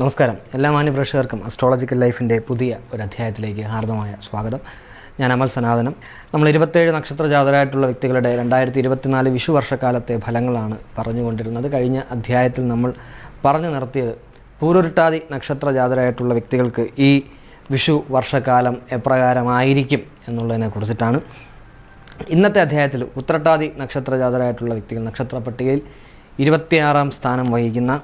നമസ്കാരം. എല്ലാ മാന്യ പ്രേക്ഷകർക്കും അസ്ട്രോളജിക്കൽ ലൈഫിന്റെ പുതിയ ഒരു അധ്യായത്തിലേക്ക് ഹാർദമായ സ്വാഗതം. ഞാൻ അമൽ സനാതനം. നമ്മൾ ഇരുപത്തേഴ് നക്ഷത്ര ജാതരായിട്ടുള്ള വ്യക്തികളുടെ രണ്ടായിരത്തി ഇരുപത്തിനാല് വിഷു വർഷക്കാലത്തെ ഫലങ്ങളാണ് പറഞ്ഞുകൊണ്ടിരുന്നത്. കഴിഞ്ഞ അധ്യായത്തിൽ നമ്മൾ പറഞ്ഞു നിർത്തിയത് പൂരുരുട്ടാതി നക്ഷത്ര ജാതരായിട്ടുള്ള വ്യക്തികൾക്ക് ഈ വിഷു വർഷക്കാലം എപ്രകാരമായിരിക്കും എന്നുള്ളതിനെ കുറിച്ചിട്ടാണ്. ഇന്നത്തെ അധ്യായത്തിൽ ഉത്രട്ടാതി നക്ഷത്ര ജാതരായിട്ടുള്ള വ്യക്തികൾ നക്ഷത്ര പട്ടികയിൽ ഇരുപത്തിയാറാം സ്ഥാനം വഹിക്കുന്ന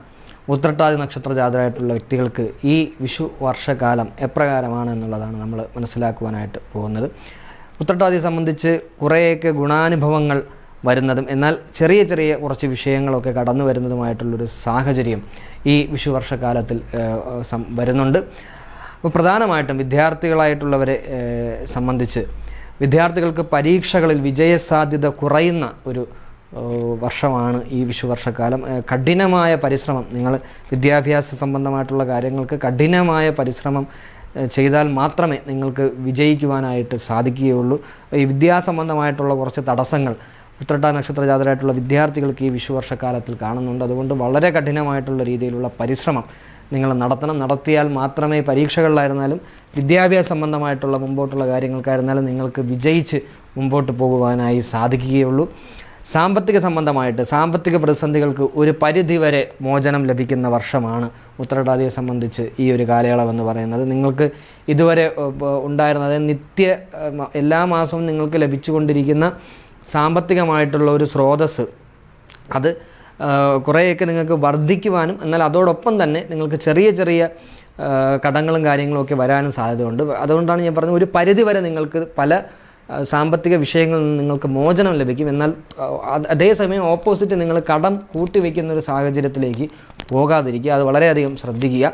ഉത്രട്ടാതി നക്ഷത്ര ജാതരായിട്ടുള്ള വ്യക്തികൾക്ക് ഈ വിഷു വർഷകാലം എപ്രകാരമാണ് എന്നുള്ളതാണ് നമ്മൾ മനസ്സിലാക്കുവാനായിട്ട് പോകുന്നത്. ഉത്രട്ടാതിയെ സംബന്ധിച്ച് കുറേയൊക്കെ ഗുണാനുഭവങ്ങൾ വരുന്നതും എന്നാൽ ചെറിയ ചെറിയ കുറച്ച് വിഷയങ്ങളൊക്കെ കടന്നു വരുന്നതുമായിട്ടുള്ളൊരു സാഹചര്യം ഈ വിഷു വർഷകാലത്തിൽ വരുന്നുണ്ട്. അപ്പോൾ പ്രധാനമായിട്ടും വിദ്യാർത്ഥികളായിട്ടുള്ളവരെ സംബന്ധിച്ച് വിദ്യാർത്ഥികൾക്ക് പരീക്ഷകളിൽ വിജയസാധ്യത കുറയുന്ന ഒരു വർഷമാണ് ഈ വിഷുവർഷക്കാലം. കഠിനമായ പരിശ്രമം. നിങ്ങൾ വിദ്യാഭ്യാസ സംബന്ധമായിട്ടുള്ള കാര്യങ്ങൾക്ക് കഠിനമായ പരിശ്രമം ചെയ്താൽ മാത്രമേ നിങ്ങൾക്ക് വിജയിക്കുവാനായിട്ട് സാധിക്കുകയുള്ളൂ. ഈ വിദ്യാസംബന്ധമായിട്ടുള്ള കുറച്ച് തടസ്സങ്ങൾ ഉത്രട്ട നക്ഷത്ര ജാതരായിട്ടുള്ള വിദ്യാർത്ഥികൾക്ക് ഈ വിഷുവർഷക്കാലത്തിൽ കാണുന്നുണ്ട്. അതുകൊണ്ട് വളരെ കഠിനമായിട്ടുള്ള രീതിയിലുള്ള പരിശ്രമം നിങ്ങൾ നടത്തണം. നടത്തിയാൽ മാത്രമേ പരീക്ഷകളിലായിരുന്നാലും വിദ്യാഭ്യാസ സംബന്ധമായിട്ടുള്ള മുമ്പോട്ടുള്ള കാര്യങ്ങൾക്കായിരുന്നാലും നിങ്ങൾക്ക് വിജയിച്ച് മുമ്പോട്ട് പോകുവാനായി സാധിക്കുകയുള്ളൂ. സാമ്പത്തിക സംബന്ധമായിട്ട് സാമ്പത്തിക പ്രതിസന്ധികൾക്ക് ഒരു പരിധിവരെ മോചനം ലഭിക്കുന്ന വർഷമാണ് ഉത്തരടാദിയെ സംബന്ധിച്ച് ഈ ഒരു കാലയളവെന്ന് പറയുന്നത്. നിങ്ങൾക്ക് ഇതുവരെ ഉണ്ടായിരുന്നത് നിത്യ എല്ലാ മാസവും നിങ്ങൾക്ക് ലഭിച്ചുകൊണ്ടിരിക്കുന്ന സാമ്പത്തികമായിട്ടുള്ള ഒരു സ്രോതസ്സ് അത് കുറേയൊക്കെ നിങ്ങൾക്ക് വർദ്ധിക്കുവാനും എന്നാൽ അതോടൊപ്പം തന്നെ നിങ്ങൾക്ക് ചെറിയ ചെറിയ കടങ്ങളും കാര്യങ്ങളും ഒക്കെ വരാനും സാധ്യതയുണ്ട്. അതുകൊണ്ടാണ് ഞാൻ പറഞ്ഞത് ഒരു പരിധിവരെ നിങ്ങൾക്ക് പല സാമ്പത്തിക വിഷയങ്ങളിൽ നിന്ന് നിങ്ങൾക്ക് മോചനം ലഭിക്കും. എന്നാൽ അതേസമയം ഓപ്പോസിറ്റ് നിങ്ങൾ കടം കൂട്ടിവെക്കുന്ന ഒരു സാഹചര്യത്തിലേക്ക് പോകാതിരിക്കുക. അത് വളരെയധികം ശ്രദ്ധിക്കുക.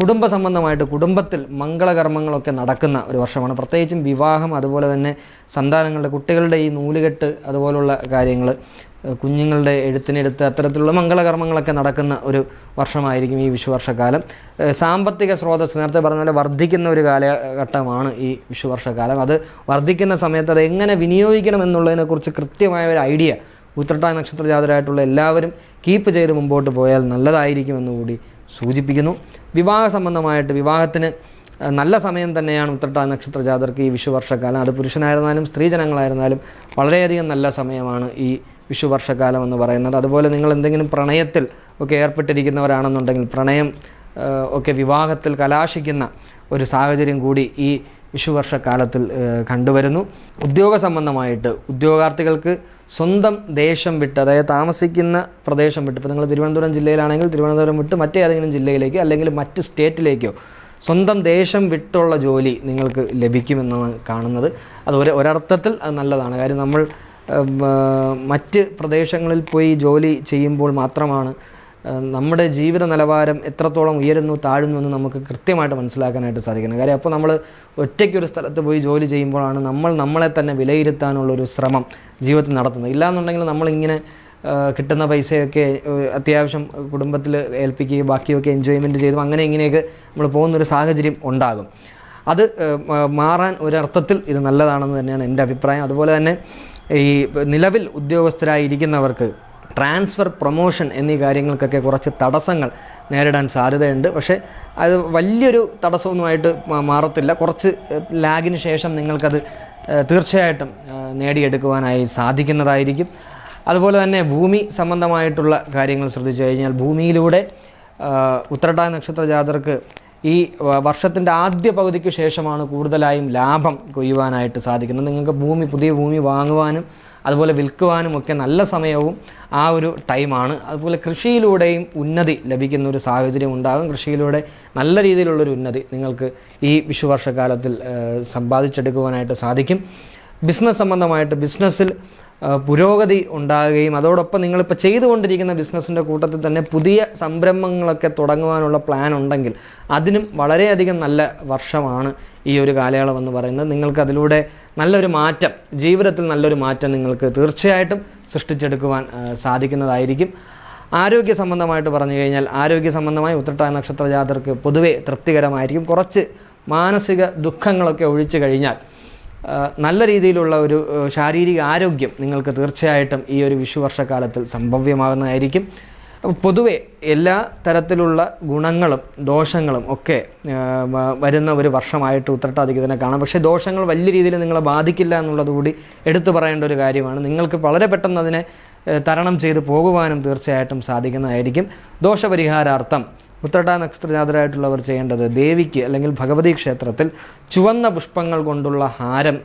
കുടുംബ സംബന്ധമായിട്ട് കുടുംബത്തിൽ മംഗളകർമ്മങ്ങളൊക്കെ നടക്കുന്ന ഒരു വർഷമാണ്. പ്രത്യേകിച്ചും വിവാഹം അതുപോലെ തന്നെ സന്താനങ്ങളുടെ കുട്ടികളുടെ ഈ നൂലുകെട്ട് അതുപോലുള്ള കാര്യങ്ങൾ കുഞ്ഞുങ്ങളുടെ എഴുത്തിനെടുത്ത് അത്തരത്തിലുള്ള മംഗളകർമ്മങ്ങളൊക്കെ നടക്കുന്ന ഒരു വർഷമായിരിക്കും ഈ വിഷുവർഷക്കാലം. സാമ്പത്തിക സ്രോതസ് നേരത്തെ പറഞ്ഞ പോലെ വർദ്ധിക്കുന്ന ഒരു കാലഘട്ടമാണ് ഈ വിഷുവർഷക്കാലം. അത് വർദ്ധിക്കുന്ന സമയത്ത് അത് എങ്ങനെ വിനിയോഗിക്കണം എന്നുള്ളതിനെക്കുറിച്ച് കൃത്യമായ ഒരു ഐഡിയ ഉത്രട്ടാ നക്ഷത്ര ജാതരായിട്ടുള്ള എല്ലാവരും കീപ്പ് ചെയ്ത് മുമ്പോട്ട് പോയാൽ നല്ലതായിരിക്കുമെന്ന് കൂടി സൂചിപ്പിക്കുന്നു. വിവാഹ സംബന്ധമായിട്ട് വിവാഹത്തിന് നല്ല സമയം തന്നെയാണ് ഉത്രട്ടാ നക്ഷത്ര ജാതർക്ക് ഈ വിഷുവർഷക്കാലം. അത് പുരുഷനായിരുന്നാലും സ്ത്രീജനങ്ങളായിരുന്നാലും വളരെയധികം നല്ല സമയമാണ് ഈ വിഷു വർഷക്കാലം എന്ന് പറയുന്നത്. അതുപോലെ നിങ്ങൾ എന്തെങ്കിലും പ്രണയത്തിൽ ഒക്കെ ഏർപ്പെട്ടിരിക്കുന്നവരാണെന്നുണ്ടെങ്കിൽ പ്രണയം ഒക്കെ വിവാഹത്തിൽ കലാശിക്കുന്ന ഒരു സാഹചര്യം കൂടി ഈ വിഷുവർഷക്കാലത്തിൽ കണ്ടുവരുന്നു. ഉദ്യോഗ സംബന്ധമായിട്ട് ഉദ്യോഗാർത്ഥികൾക്ക് സ്വന്തം ദേശം വിട്ട് അതായത് താമസിക്കുന്ന പ്രദേശം വിട്ട് ഇപ്പോൾ നിങ്ങൾ തിരുവനന്തപുരം ജില്ലയിലാണെങ്കിൽ തിരുവനന്തപുരം വിട്ട് മറ്റേതെങ്കിലും ജില്ലയിലേക്കോ അല്ലെങ്കിൽ മറ്റ് സ്റ്റേറ്റിലേക്കോ സ്വന്തം ദേശം വിട്ടുള്ള ജോലി നിങ്ങൾക്ക് ലഭിക്കുമെന്നാണ് കാണുന്നത്. അത് ഒരു ഒരർത്ഥത്തിൽ അത് നല്ലതാണ്. കാര്യം നമ്മൾ മറ്റ് പ്രദേശങ്ങളിൽ പോയി ജോലി ചെയ്യുമ്പോൾ മാത്രമാണ് നമ്മുടെ ജീവിത നിലവാരം എത്രത്തോളം ഉയരുന്നു താഴുന്നു എന്ന് നമുക്ക് കൃത്യമായിട്ട് മനസ്സിലാക്കാനായിട്ട് സാധിക്കുന്നത്. കാര്യം അപ്പോൾ നമ്മൾ ഒറ്റയ്ക്കൊരു സ്ഥലത്ത് പോയി ജോലി ചെയ്യുമ്പോഴാണ് നമ്മൾ നമ്മളെ തന്നെ വിലയിരുത്താനുള്ള ഒരു ശ്രമം ജീവിതത്തിൽ നടത്തുന്നത്. ഇല്ലാന്നുണ്ടെങ്കിൽ നമ്മളിങ്ങനെ കിട്ടുന്ന പൈസയൊക്കെ അത്യാവശ്യം കുടുംബത്തിൽ ഏൽപ്പിക്കുകയും ബാക്കിയൊക്കെ എൻജോയ്മെന്റ് ചെയ്തും അങ്ങനെ ഇങ്ങനെയൊക്കെ നമ്മൾ പോകുന്നൊരു സാഹചര്യം ഉണ്ടാകും. അത് മാറാൻ ഒരർത്ഥത്തിൽ ഇത് നല്ലതാണെന്ന് തന്നെയാണ് എന്റെ അഭിപ്രായം. അതുപോലെ തന്നെ ഈ നിലവിൽ ഉദ്യോഗസ്ഥരായിരിക്കുന്നവർക്ക് ട്രാൻസ്ഫർ പ്രൊമോഷൻ എന്നീ കാര്യങ്ങൾക്കൊക്കെ കുറച്ച് തടസ്സങ്ങൾ നേരിടാൻ സാധ്യതയുണ്ട്. പക്ഷേ അത് വലിയൊരു തടസ്സമൊന്നുമായിട്ട് മാറത്തില്ല. കുറച്ച് ലാഗിന് ശേഷം നിങ്ങൾക്കത് തീർച്ചയായിട്ടും നേടിയെടുക്കുവാനായി സാധിക്കുന്നതായിരിക്കും. അതുപോലെ തന്നെ ഭൂമി സംബന്ധമായിട്ടുള്ള കാര്യങ്ങൾ ശ്രദ്ധിച്ചു കഴിഞ്ഞാൽ ഭൂമിയിലൂടെ ഉത്തരട്ടാ നക്ഷത്ര ജാതർക്ക് ഈ വർഷത്തിന്റെ ആദ്യ പകുതിക്ക് ശേഷമാണ് കൂടുതലായും ലാഭം കൊയ്യുവാനായിട്ട് സാധിക്കുന്നത്. നിങ്ങൾക്ക് ഭൂമി പുതിയ ഭൂമി വാങ്ങുവാനും അതുപോലെ വിൽക്കുവാനും ഒക്കെ നല്ല സമയവും ആ ഒരു ടൈമാണ്. അതുപോലെ കൃഷിയിലൂടെയും ഉന്നതി ലഭിക്കുന്ന ഒരു സാഹചര്യം ഉണ്ടാകും. കൃഷിയിലൂടെ നല്ല രീതിയിലുള്ളൊരു ഉന്നതി നിങ്ങൾക്ക് ഈ വിഷുവർഷക്കാലത്തിൽ സമ്പാദിച്ചെടുക്കുവാനായിട്ട് സാധിക്കും. ബിസിനസ് സംബന്ധമായിട്ട് ബിസിനസ്സിൽ പുരോഗതി ഉണ്ടാകുകയും അതോടൊപ്പം നിങ്ങളിപ്പോൾ ചെയ്തുകൊണ്ടിരിക്കുന്ന ബിസിനസ്സിന്റെ കൂട്ടത്തിൽ തന്നെ പുതിയ സംരംഭങ്ങളൊക്കെ തുടങ്ങുവാനുള്ള പ്ലാൻ ഉണ്ടെങ്കിൽ അതിനും വളരെയധികം നല്ല വർഷമാണ് ഈ ഒരു കാലയളവ് എന്ന് പറയുന്നത്. നിങ്ങൾക്ക് അതിലൂടെ നല്ലൊരു മാറ്റം ജീവിതത്തിൽ നല്ലൊരു മാറ്റം നിങ്ങൾക്ക് തീർച്ചയായിട്ടും സൃഷ്ടിച്ചെടുക്കുവാൻ സാധിക്കുന്നതായിരിക്കും. ആരോഗ്യ സംബന്ധമായിട്ട് പറഞ്ഞു കഴിഞ്ഞാൽ ആരോഗ്യ സംബന്ധമായി ഉത്രട്ടായ നക്ഷത്ര ജാതർക്ക് പൊതുവെ തൃപ്തികരമായിരിക്കും. കുറച്ച് മാനസിക ദുഃഖങ്ങളൊക്കെ ഒഴിച്ചു കഴിഞ്ഞാൽ നല്ല രീതിയിലുള്ള ഒരു ശാരീരിക ആരോഗ്യം നിങ്ങൾക്ക് തീർച്ചയായിട്ടും ഈ ഒരു വിഷുവർഷക്കാലത്തിൽ സംഭവ്യമാകുന്നതായിരിക്കും. പൊതുവേ പൊതുവെ എല്ലാ തരത്തിലുള്ള ഗുണങ്ങളും ദോഷങ്ങളും ഒക്കെ വരുന്ന ഒരു വർഷമായിട്ട് ഉത്രട്ടാതിക്ക് തന്നെ കാണാം. പക്ഷേ ദോഷങ്ങൾ വലിയ രീതിയിൽ നിങ്ങളെ ബാധിക്കില്ല എന്നുള്ളത് കൂടി എടുത്തു പറയേണ്ട ഒരു കാര്യമാണ്. നിങ്ങൾക്ക് വളരെ പെട്ടെന്ന് അതിനെ തരണം ചെയ്ത് പോകുവാനും തീർച്ചയായിട്ടും സാധിക്കുന്നതായിരിക്കും. ദോഷപരിഹാരാർത്ഥം ഉത്രട്ടാ നക്ഷത്രജാതരായിട്ടുള്ളവർ ചെയ്യേണ്ടത് ദേവിക്ക് അല്ലെങ്കിൽ ഭഗവതി ക്ഷേത്രത്തിൽ ചുവന്ന പുഷ്പങ്ങൾ കൊണ്ടുള്ള ഹാരം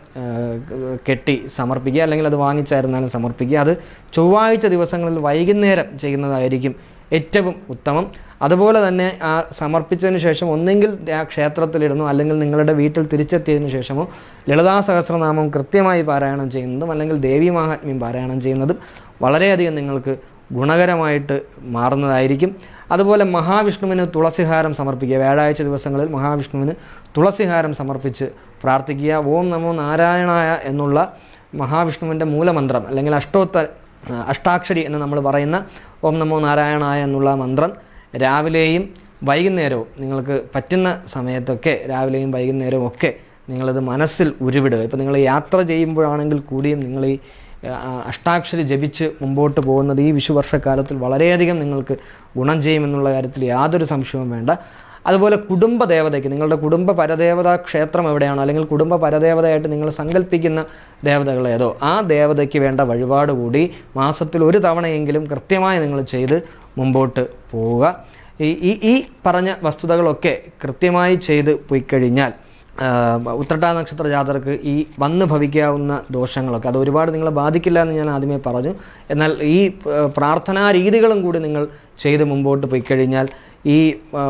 കെട്ടി സമർപ്പിക്കുക. അല്ലെങ്കിൽ അത് വാങ്ങിച്ചായിരുന്നാലും സമർപ്പിക്കുക. അത് ചൊവ്വാഴ്ച ദിവസങ്ങളിൽ വൈകുന്നേരം ചെയ്യുന്നതായിരിക്കും ഏറ്റവും ഉത്തമം. അതുപോലെ തന്നെ ആ സമർപ്പിച്ചതിന് ശേഷം ഒന്നെങ്കിൽ ആ ക്ഷേത്രത്തിലിരുന്നോ അല്ലെങ്കിൽ നിങ്ങളുടെ വീട്ടിൽ തിരിച്ചെത്തിയതിനു ശേഷമോ ലളിതാ സഹസ്രനാമം കൃത്യമായി പാരായണം ചെയ്യുന്നതും അല്ലെങ്കിൽ ദേവി മഹാത്മ്യം പാരായണം ചെയ്യുന്നതും വളരെയധികം നിങ്ങൾക്ക് ഗുണകരമായിട്ട് മാറുന്നതായിരിക്കും. അതുപോലെ മഹാവിഷ്ണുവിന് തുളസിഹാരം സമർപ്പിക്കുക. വ്യാഴാഴ്ച ദിവസങ്ങളിൽ മഹാവിഷ്ണുവിന് തുളസിഹാരം സമർപ്പിച്ച് പ്രാർത്ഥിക്കുക. ഓം നമോ നാരായണായ എന്നുള്ള മഹാവിഷ്ണുവിന്റെ മൂലമന്ത്രം അല്ലെങ്കിൽ അഷ്ടോത്ത അഷ്ടാക്ഷരി എന്ന് നമ്മൾ പറയുന്ന ഓം നമോ നാരായണായ എന്നുള്ള മന്ത്രം രാവിലെയും വൈകുന്നേരവും നിങ്ങൾക്ക് പറ്റുന്ന സമയത്തൊക്കെ രാവിലെയും വൈകുന്നേരവും ഒക്കെ നിങ്ങളത് മനസ്സിൽ ഉരുവിടുക. ഇപ്പോൾ നിങ്ങൾ യാത്ര ചെയ്യുമ്പോഴാണെങ്കിൽ കൂടിയും നിങ്ങൾ ഈ അഷ്ടാക്ഷരി ജപിച്ച് മുമ്പോട്ട് പോകുന്നത് ഈ വിഷുവർഷക്കാലത്തിൽ വളരെയധികം നിങ്ങൾക്ക് ഗുണം ചെയ്യുമെന്നുള്ള കാര്യത്തിൽ യാതൊരു സംശയവും വേണ്ട. അതുപോലെ കുടുംബ ദേവതയ്ക്ക് നിങ്ങളുടെ കുടുംബ പരദേവതാ ക്ഷേത്രം എവിടെയാണ്? അല്ലെങ്കിൽ കുടുംബ പരദേവതയായിട്ട് നിങ്ങൾ സങ്കല്പിക്കുന്ന ദേവതകൾ ഏതോ? ആ ദേവതയ്ക്ക് വേണ്ട വഴിപാട് കൂടി മാസത്തിൽ ഒരു തവണയെങ്കിലും കൃത്യമായി നിങ്ങൾ ചെയ്ത് മുമ്പോട്ട് പോവുക. ഈ ഈ പറഞ്ഞ വസ്തുതകളൊക്കെ കൃത്യമായി ചെയ്ത് പോയി കഴിഞ്ഞാൽ ഉത്രട്ടാ നക്ഷത്ര ജാതർക്ക് ഈ വന്ന് ഭവിക്കാവുന്ന ദോഷങ്ങളൊക്കെ അത് ഒരുപാട് നിങ്ങളെ ബാധിക്കില്ല എന്ന് ഞാൻ ആദ്യമേ പറഞ്ഞു. എന്നാൽ ഈ പ്രാർത്ഥനാ രീതികളും കൂടി നിങ്ങൾ ചെയ്ത് മുമ്പോട്ട് പോയി കഴിഞ്ഞാൽ ഈ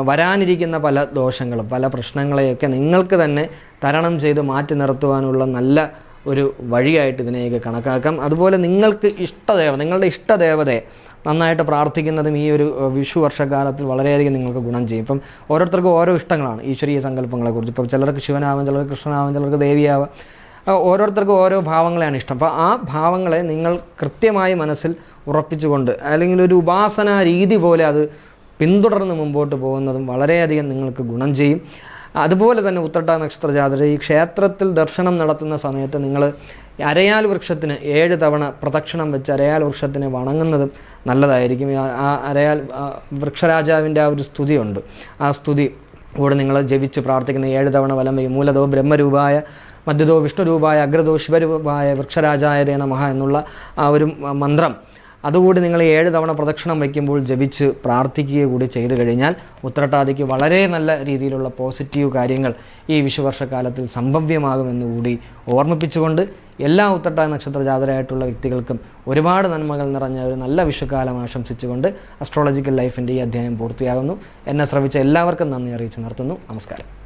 വരാനിരിക്കുന്ന പല ദോഷങ്ങളും പല പ്രശ്നങ്ങളെയൊക്കെ നിങ്ങൾക്ക് തന്നെ തരണം ചെയ്ത് മാറ്റി നിർത്തുവാനുള്ള നല്ല ഒരു വഴിയായിട്ട് ഇതിനെയൊക്കെ കണക്കാക്കാം. അതുപോലെ നിങ്ങൾക്ക് ഇഷ്ടദേവ നിങ്ങളുടെ ഇഷ്ടദേവതയെ നന്നായിട്ട് പ്രാർത്ഥിക്കുന്നതും ഈ ഒരു വിഷു വർഷക്കാലത്തിൽ വളരെയധികം നിങ്ങൾക്ക് ഗുണം ചെയ്യും. ഇപ്പം ഓരോരുത്തർക്കും ഓരോ ഇഷ്ടങ്ങളാണ് ഈശ്വരീയ സങ്കല്പങ്ങളെക്കുറിച്ച്. ഇപ്പം ചിലർക്ക് ശിവനാവാം ചിലർക്ക് കൃഷ്ണനാവാം ചിലർക്ക് ദേവിയാവാം. ഓരോരുത്തർക്കും ഓരോ ഭാവങ്ങളെയാണ് ഇഷ്ടം. അപ്പോൾ ആ ഭാവങ്ങളെ നിങ്ങൾ കൃത്യമായി മനസ്സിൽ ഉറപ്പിച്ചുകൊണ്ട് അല്ലെങ്കിൽ ഒരു ഉപാസന രീതി പോലെ അത് പിന്തുടർന്ന് മുമ്പോട്ട് പോകുന്നതും വളരെയധികം നിങ്ങൾക്ക് ഗുണം ചെയ്യും. അതുപോലെ തന്നെ ഉത്രട്ട നക്ഷത്ര ജാതക ഈ ക്ഷേത്രത്തിൽ ദർശനം നടത്തുന്ന സമയത്ത് നിങ്ങൾ അരയാൽ വൃക്ഷത്തിന് ഏഴ് തവണ പ്രദക്ഷിണം വെച്ച് അരയാൽ വൃക്ഷത്തിന് വണങ്ങുന്നതും നല്ലതായിരിക്കും. ആ- അരയാൽ വൃക്ഷരാജാവിന്റെ ആ ഒരു സ്തുതിയുണ്ട്. ആ സ്തുതി കൂടെ നിങ്ങൾ ജപിച്ച് പ്രാർത്ഥിക്കുന്ന ഏഴ് തവണ വലം വയ്യും. മൂലതോ ബ്രഹ്മരൂപായ മധ്യതോ വിഷ്ണുരൂപായ അഗ്രതോ ശിവരൂപായ വൃക്ഷരാജായ നമഹ എന്നുള്ള ആ ഒരു മന്ത്രം അതുകൂടി നിങ്ങൾ ഏഴ് തവണ പ്രദക്ഷിണം വയ്ക്കുമ്പോൾ ജപിച്ച് പ്രാർത്ഥിക്കുക കൂടി ചെയ്തു കഴിഞ്ഞാൽ ഉത്രട്ടാതിക്ക് വളരെ നല്ല രീതിയിലുള്ള പോസിറ്റീവ് കാര്യങ്ങൾ ഈ വിഷുവർഷക്കാലത്തിൽ സംഭവ്യമാകുമെന്ന് കൂടി ഓർമ്മിപ്പിച്ചുകൊണ്ട് എല്ലാ ഉത്രട്ട നക്ഷത്ര ജാതരായിട്ടുള്ള വ്യക്തികൾക്കും ഒരുപാട് നന്മകൾ നിറഞ്ഞ ഒരു നല്ല വിഷുക്കാലം ആശംസിച്ചുകൊണ്ട് അസ്ട്രോളജിക്കൽ ലൈഫിന്റെ ഈ അധ്യായം പൂർത്തിയാകുന്നു. എന്നെ ശ്രവിച്ച എല്ലാവർക്കും നന്ദി അറിയിച്ച് നിർത്തുന്നു. നമസ്കാരം.